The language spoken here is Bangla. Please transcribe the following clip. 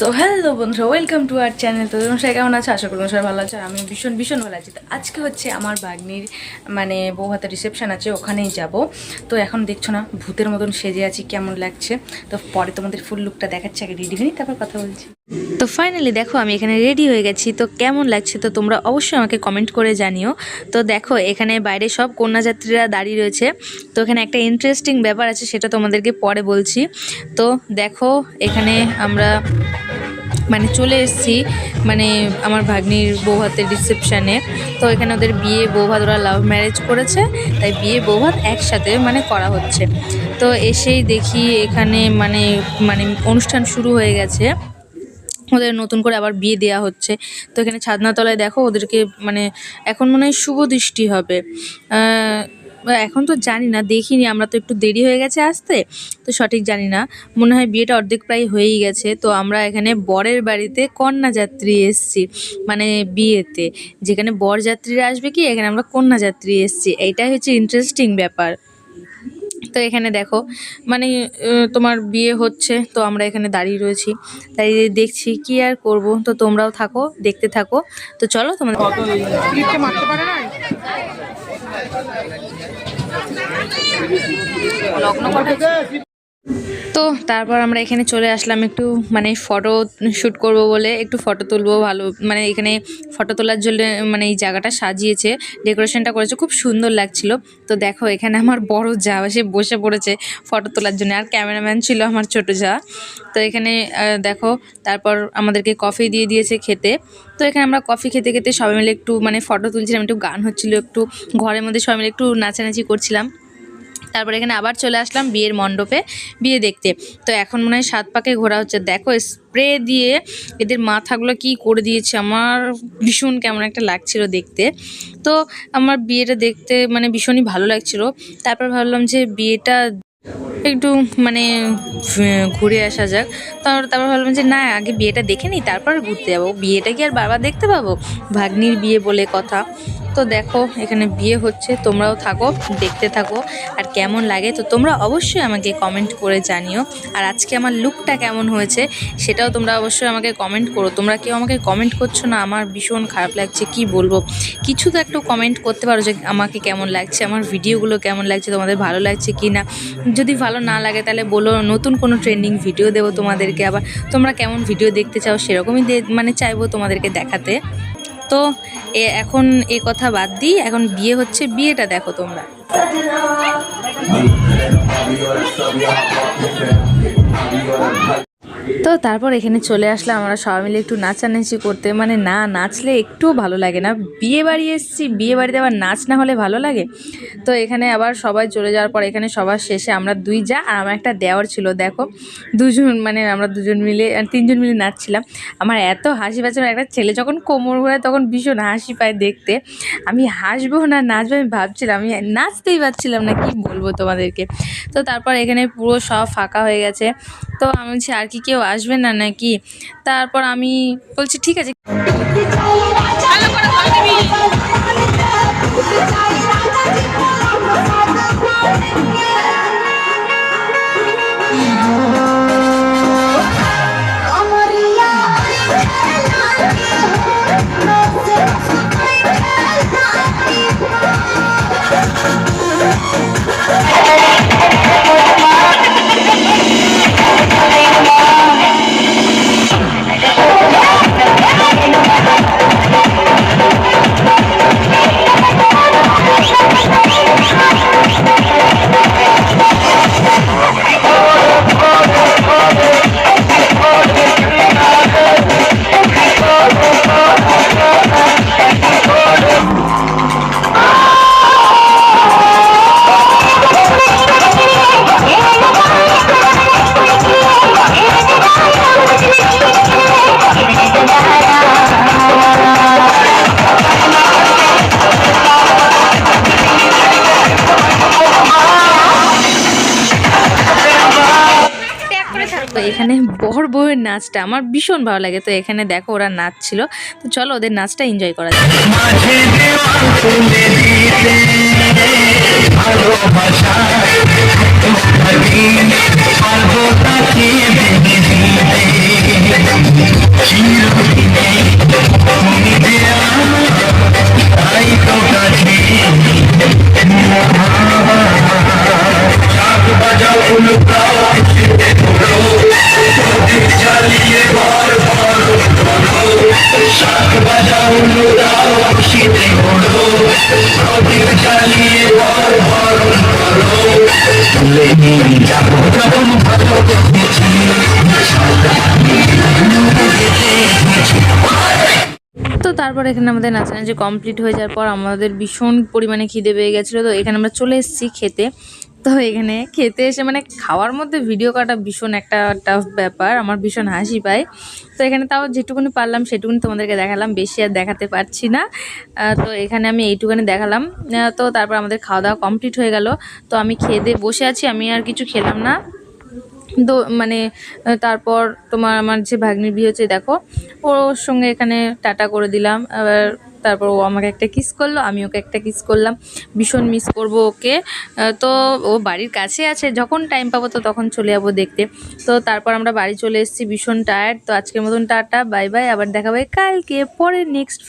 সো হ্যালো বন্ধুরা ওয়েলকাম টু আর চ্যানেল তো তোমার সবাই কেমন আছে? আশা করি সবাই ভালো আছে। আর আমি ভীষণ ভীষণ ভালো আছি। তো আজকে হচ্ছে আমার বাগনির মানে বউ হাতে রিসেপশন আছে, ওখানেই যাব। তো এখন দেখছ না, ভূতের মতন সেজে আছি, কেমন লাগছে। তো পরে তোমাদের ফুল লুকটা দেখাচ্ছে, আগে রেডি হয়নি তারপর কথা বলছি। তো ফাইনালি দেখো, আমি এখানে রেডি হয়ে গেছি। তো কেমন লাগছে? তো তোমরা অবশ্যই আমাকে কমেন্ট করে জানিও। তো দেখো, এখানে বাইরে সব কন্যাযাত্রীরা দাঁড়িয়ে রয়েছে। তো এখানে একটা ইন্টারেস্টিং ব্যাপার আছে, সেটা তোমাদেরকে পরে বলছি। তো দেখো, এখানে আমরা মানে চলে এসেছি মানে আমার ভাগ্নির বৌভাতের রিসেপশানে তো এখানে ওদের বিয়ে বৌভাত ওরা লাভ ম্যারেজ করেছে, তাই বিয়ে বৌভাত একসাথে মানে করা হচ্ছে। তো এসেই দেখি এখানে মানে মানে অনুষ্ঠান শুরু হয়ে গেছে। ওদের নতুন করে আবার বিয়ে দেওয়া হচ্ছে। তো এখানে ছাদনাতলায় দেখো ওদেরকে মানে এখন মনে হয় শুভ দৃষ্টি হবে। এখন তো জানি না, দেখিনি, আমরা তো একটু দেরি হয়ে গেছে আসতে, তো সঠিক জানি না। মনে হয় বিয়েটা অর্ধেক প্রায় হয়েই গেছে, তো আমরা এখানে বরের বাড়িতে কন্যাযাত্রী এসছি মানে বিয়েতে। যেখানে বরযাত্রীরা আসবে কি, এখানে আমরা কন্যাযাত্রী এসছি, এইটাই হচ্ছে ইন্টারেস্টিং ব্যাপার। তো এখানে দেখো মানে তোমার বিয়ে হচ্ছে, তো আমরা এখানে দাঁড়িয়ে রয়েছি তাই দেখছি কি আর করব, তো তোমরাও থাকো, দেখতে থাকো। তো চলো তোমাদের তো তারপর আমরা এখানে চলে আসলাম একটু মানে ফটো শ্যুট করব বলে, একটু ফটো তুলবো ভালো মানে এখানে ফটো তোলার জন্য মানে এই জায়গাটা সাজিয়েছে ডেকোরেশনটা করেছে, খুব সুন্দর লাগছিল। তো দেখো এখানে আমার বড় যা, সে বসে পড়েছে ফটো তোলার জন্য, আর ক্যামেরাম্যান ছিল আমার ছোট যা। তো এখানে দেখো, তারপর আমাদেরকে কফি দিয়ে দিয়েছে খেতে। তো এখানে আমরা কফি খেতে খেতে সবাই মিলে একটু মানে ফটো তুলছিলাম, একটু গান হচ্ছিল, একটু ঘরের মধ্যে সবাই মিলে একটু নাচানাচি করছিলাম। তারপর এখানে আবার চলে আসলাম বিয়ের মণ্ডপে, বিয়ে দেখতে। তো এখন মনে হয় সাত পাকে ঘোরা হচ্ছে। দেখো, স্প্রে দিয়ে এদের মাথাগুলো কি করে দিয়েছে, আমার ভীষণ কেমন একটা লাগছিল দেখতে। তো আমার বিয়েটা দেখতে মানে ভীষণই ভালো লাগছিল। তারপর ভাবলাম যে বিয়েটা একটু মানে ঘুরে আসা যাক। তারপর তারপর ভাবলাম যে না, আগে বিয়েটা দেখে নিই, তারপর ঘুরতে যাব। বিয়েটা কি আর বারবার দেখতে পাবো? ভাগ্নির বিয়ে বলে কথা। তো দেখো, এখানে বিয়ে হচ্ছে, তোমরাও থাকো, দেখতে থাকো। আর কেমন লাগে, তো তোমরা অবশ্যই আমাকে কমেন্ট করে জানিও। আর আজকে আমার লুকটা কেমন হয়েছে, সেটাও তোমরা অবশ্যই আমাকে কমেন্ট করো। তোমরা কেউ আমাকে কমেন্ট করছ না, আমার ভীষণ খারাপ লাগছে, কি বলব? কিছু তো একটু কমেন্ট করতে পারো যে, আমাকে কেমন লাগছে, আমার ভিডিওগুলো কেমন লাগছে, তোমাদের ভালো লাগছে কি না যদি না লাগে, তাহলে বলো, নতুন কোনো ট্রেন্ডিং ভিডিও দেবো তোমাদেরকে আবার। তোমরা কেমন ভিডিও দেখতে চাও সেরকমই মানে চাইব তোমাদেরকে দেখাতে। তো, এ এখন এ কথা বাদ দিই, এখন বিয়ে হচ্ছে, বিয়েটা দেখো তোমরা। তো তারপর এখানে চলে আসলাম আমরা সবাই মিলে একটু নাচানাচি করতে। মানে না, নাচলে একটুও ভালো লাগে না। বিয়ে বাড়ি এসেছি, বিয়ে বাড়িতে আবার নাচ না হলে ভালো লাগে। তো এখানে আবার সবাই চলে যাওয়ার পর এখানে সবার শেষে আমরা দুই যা আর আমার একটা দেওয়ার ছিল, দেখো। দুজন মানে আমরা দুজন মিলে তিনজন মিলে নাচছিলাম। আমার এত হাসি পাচ্ছে একটা ছেলে যখন কোমর ঘোরায় তখন ভীষণ হাসি পায় দেখতে। আমি হাসবো না, নাচবো, আমি ভাবছিলাম, আমি নাচতেই পারছিলাম না, কি বলব তোমাদেরকে? তো তারপর এখানে পুরো সব ফাঁকা হয়ে গেছে। তো আমি আর কি কেউ আসবে না নাকি? তারপর আমি বলছি ঠিক আছে। তো এখানে বর বউয়ের নাচটা আমার ভীষণ ভালো লাগে। তো এখানে দেখো ওরা নাচছিল। তো চলো ওদের নাচটা এনজয় করা যায় তো তারপর এখানে আমাদের নাচানাচি কমপ্লিট হয়ে যাওয়ার পর আমাদের ভীষণ পরিমাণে খিদে পেয়ে গেছিল। তো এখানে আমরা চলে এসেছি খেতে। তো এখানে খেতে এসে মানে খাওয়ার মধ্যে ভিডিও করাটা ভীষণ একটা টাফ ব্যাপার, আমার ভীষণ হাসি পায়। তো এখানে তাও যেটুকুনি পারলাম সেটুকুনি তোমাদেরকে দেখালাম, বেশি আর দেখাতে পারছি না। তো এখানে আমি এইটুকুনি দেখালাম। তো তারপর আমাদের খাওয়া দাওয়া কমপ্লিট হয়ে গেল। তো আমি খেয়ে দিয়ে বসে আছি, আমি আর কিছু খেলাম না। তো মানে তারপর তোমার আমার যে ভাগ্নির বিয়ে হচ্ছে, দেখো, ওর সঙ্গে এখানে টাটা করে দিলাম। আবার তারপর ও আমাকে একটা কিস করল, আমি ওকে একটা কিস করলাম। ভীষণ মিস করব ওকে। তো ও বাড়ির কাছে আছে, যখন টাইম পাবো তো তখন চলে যাব দেখতে। তো তারপর আমরা বাড়ি চলে এসেছি, ভীষণ টায়ার্ড তো আজকের মতন টাটা বাই বাই আবার দেখা কালকে পরে নেক্সট